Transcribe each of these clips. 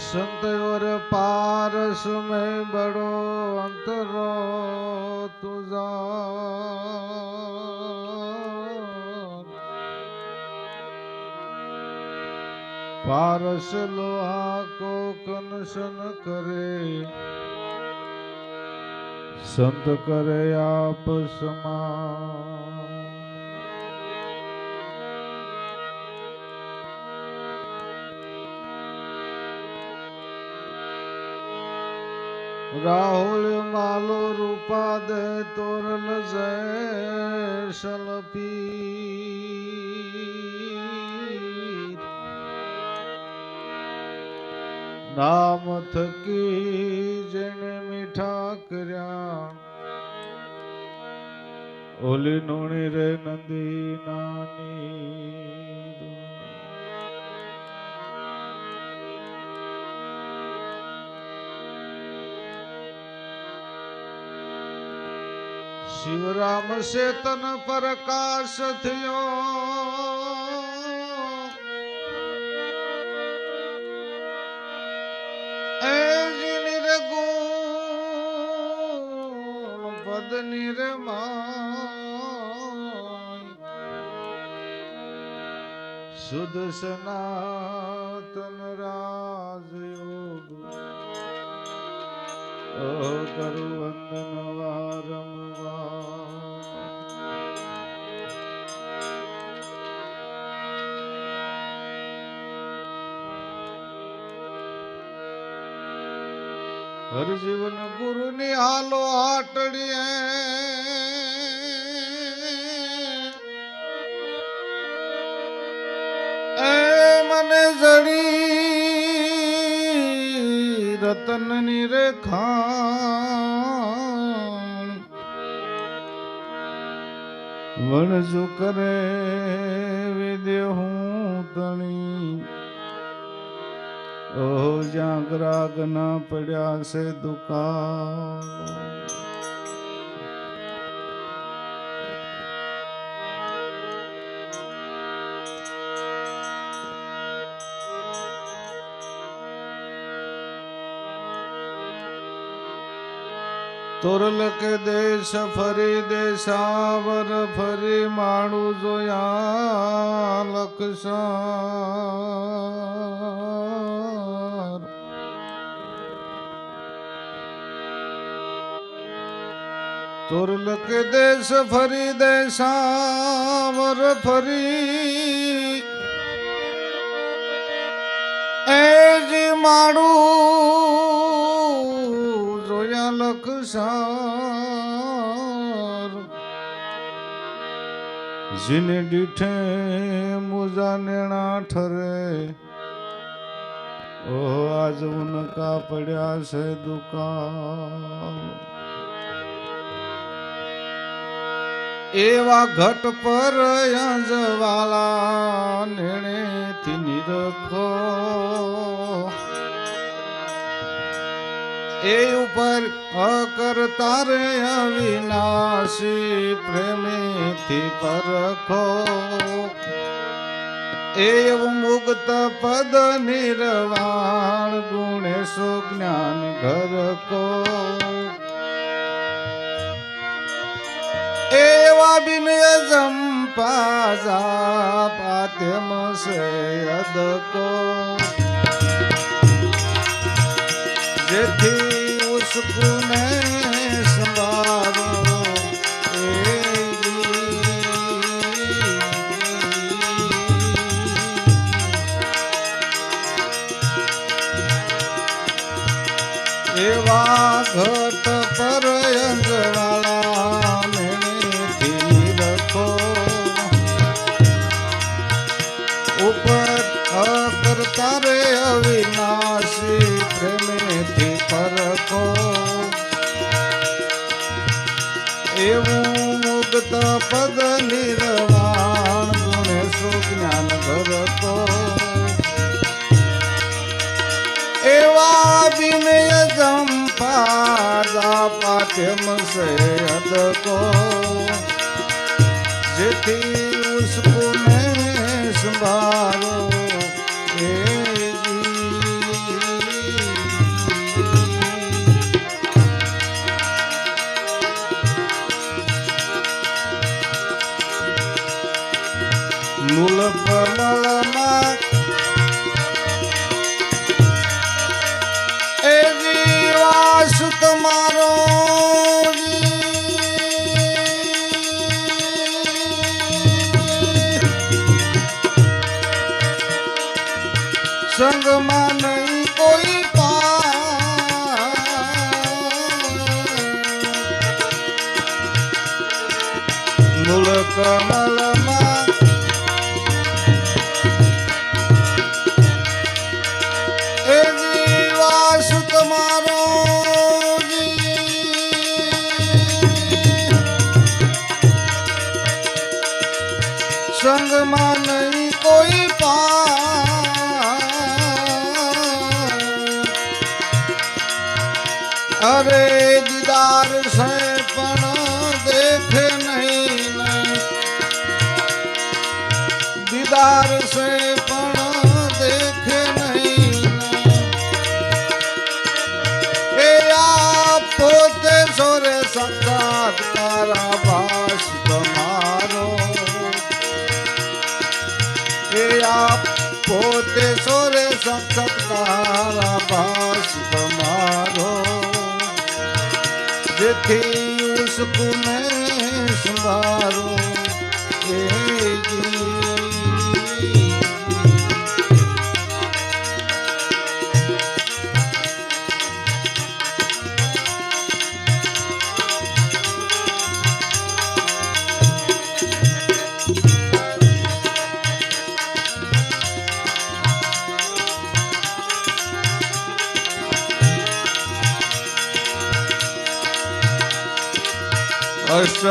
संत और पारस में बड़ो अंतरो तुझा पारस लोहा को कनसन करे संत करे आप समान રાહુલ માલો રૂપા દે તોરલ જય સલપી નામ થકી જેને મીઠા કર્યા. ઓલી નોણી રે નંદી નાની. શિવરામ શેતન પ્રકાશ થયો. પદ નિર્માય શુદ્ધ સનાતન રાજયોગ. કરુ વંદન હર જીવન ગુરુ ની હાલો આટડીએ એ મને જડી રતનની રેખા વણજુ કરે વિદ્ય હું તણી ઓ જ્યાં ગ્રાગ ના પડ્યા છે દુકાન તોરલ કે દેશ ફરી દેશાવર, ફરી માણું જોયા લક્ષાર તોરલ કે દેશ, ફરી દેશાવર ફરી. એ જી માડું જોયા લક્ષાર જીને દીઠે મુજા નેણા ઠરે. ઓ આજ ઉનકા પડ્યા છે દુકાન. એવા ઘટ પર યજવાલા નેણેથી નિરખો. એ ઉપર અકર્તા રે અવિનાશી પ્રેમેથી પરખો. એવું મુક્ત પદ નિર્વાણ ગુણેશો જ્ઞાન ઘરકો એવા બિનય જંપાજા પાત્યમ સે અદકો અકર્તા રે અવિનાશી પ્રેમેથી પરખો એવું મુક્ત પદ નિર્વાણ ગુણે સુજ્ઞાન ભરતો એવા વિનય જંપાજા પાઠ્યમ સે અદકો જેથી ઉસકુને સંભાળો. தங்கும் પોતે સોરે સાક્ષાત તારા ભાસ તમારો. એ આપ પોતે સોરે સાક્ષાત તારા ભાસ તમારો. જેથી ઉસકુને સંભારો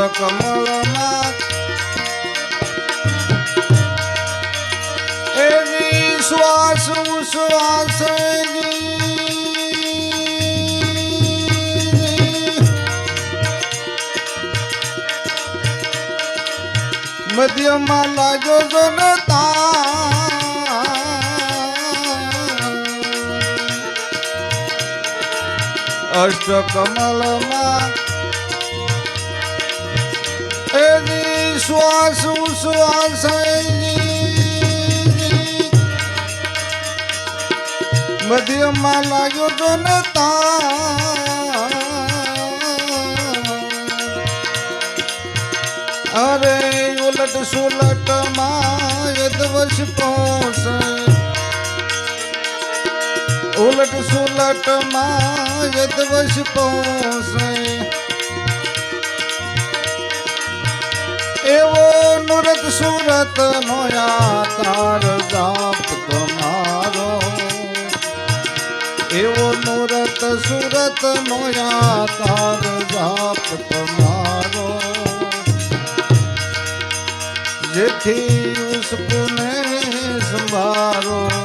અષ્ટકમળમાં એની શ્વાસ શ્વાસ મધ્યમાં લાજો જનતા અષ્ટકમલમાં શ્વાસ ઉશ્વાસ મધ્યમાં લાગ્યો તો નતા અરે, ઉલટ સુલટમાં યદવશ પહોંચે ઉલટ સુલટમાં યદવશ પહોંચે એવો નુરત સુરત નો તાર જાપ તમારો. એવો નુરત સુરત નો તાર જાપ તમારો. જેથી ઉસકુને સંભારો.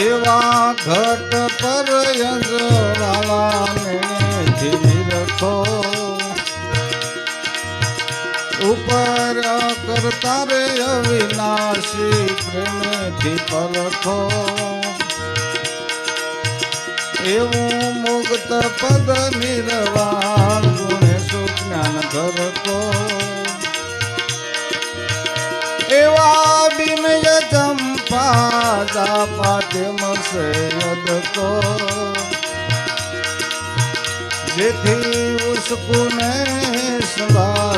એવા ઘટ પર યજવાલા મેથી રખો. ઉપર કરતા રે અવિનાશી પ્રેમથી પરખો. એવું મુક્ત પદ નિર્વાણ ગુણે સુજ્ઞાન ઘરકો એવા ચંપા જાપાટ્યમ સૈયદકો જેથી ઉસકુને સંભારો એ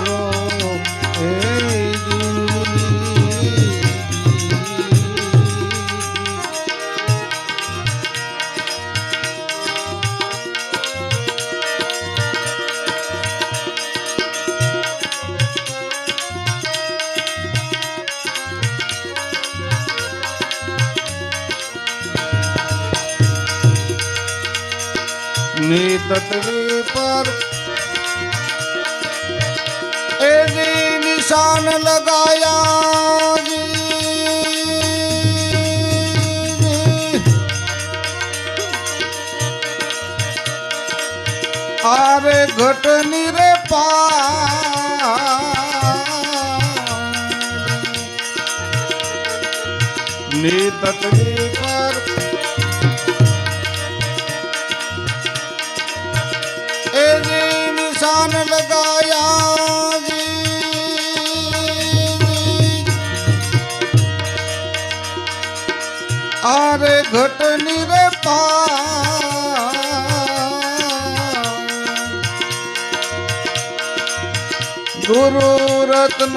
તત્વી પર એની નિશાન લગાયા। આરે ઘટની રે પા ની તત્વી આરે ઘટની રે પા ગુરુ રત્ન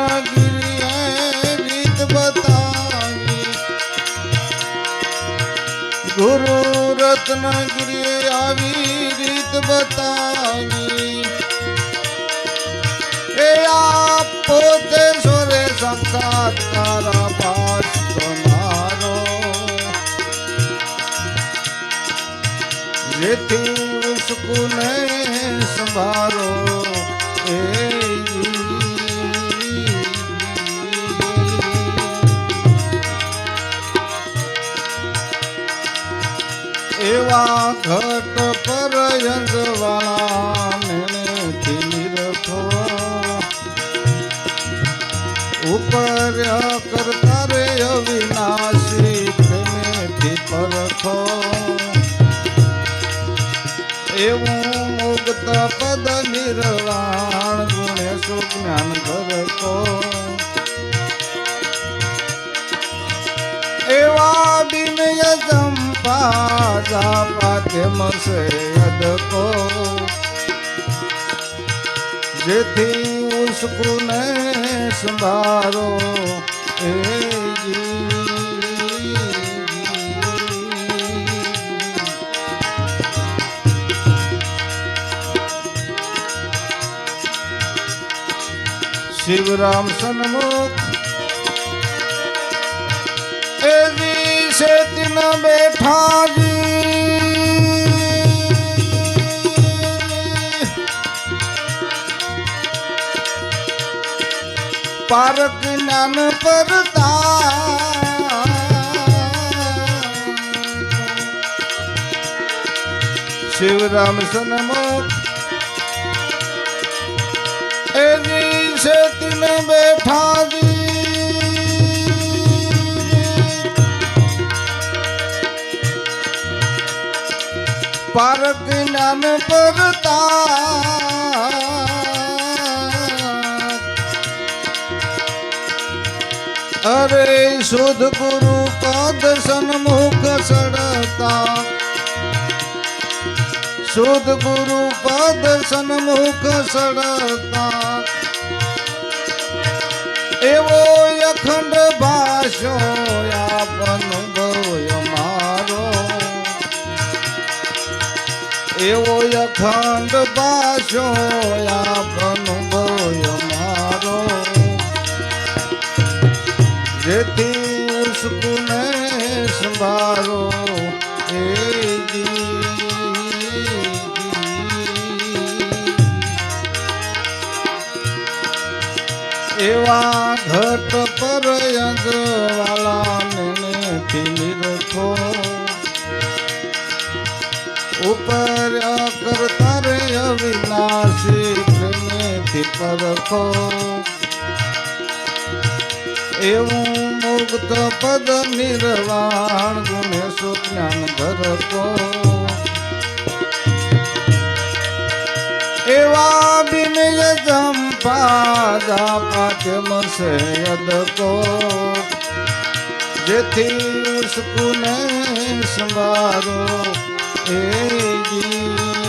રીત બતાવી. ગુરુ રત્ન આવી રીત બતાવી. એ આ પોતે સોરે સાક્ષાત્કાર પાસ જેથી ઉસકુને સંભારો. એ એવા ઘટ પર યંગવાળા ઉપર પદ નિર્વાણ ગુણે સુજ્ઞાન ભરતો. એવા બિનય ચંપા જાપાત્યમ સે અદકો જેથી ઉસકુને સંભારો, એ શિવરામ સન્મુખ. એવી શેતીન બેઠા પારક જ્ઞાન પરતા શિવરામ સન્મુખ. એવી શેતીન બેઠા જી પારક જ્ઞાન પરતા અરે શુદ્ધ ગુરુ પદ સન્મુખ સડતા શુદ્ધ ગુરુ પદ સન્મુખ સડતા એવો અખંડ ભાષો આપન ગોય મારો. એવો અખંડ ભાષો આપન ગોય મારો. જેથી ઉસકુને સંભાળો. એવા ઘટ પર યંગવાલા મેનેથી નિરખો. ઉપર કરતા રે અવિનાશી પ્રેમેથી પરખો. એવું મુક્ત પદ નિર્વાણ ગુણે સુજ્ઞાન ધરકો. એવા બિનય ચંપા જાપાત્યમ સે અદકો જેથી ઉસકુને સંભારો. એ જી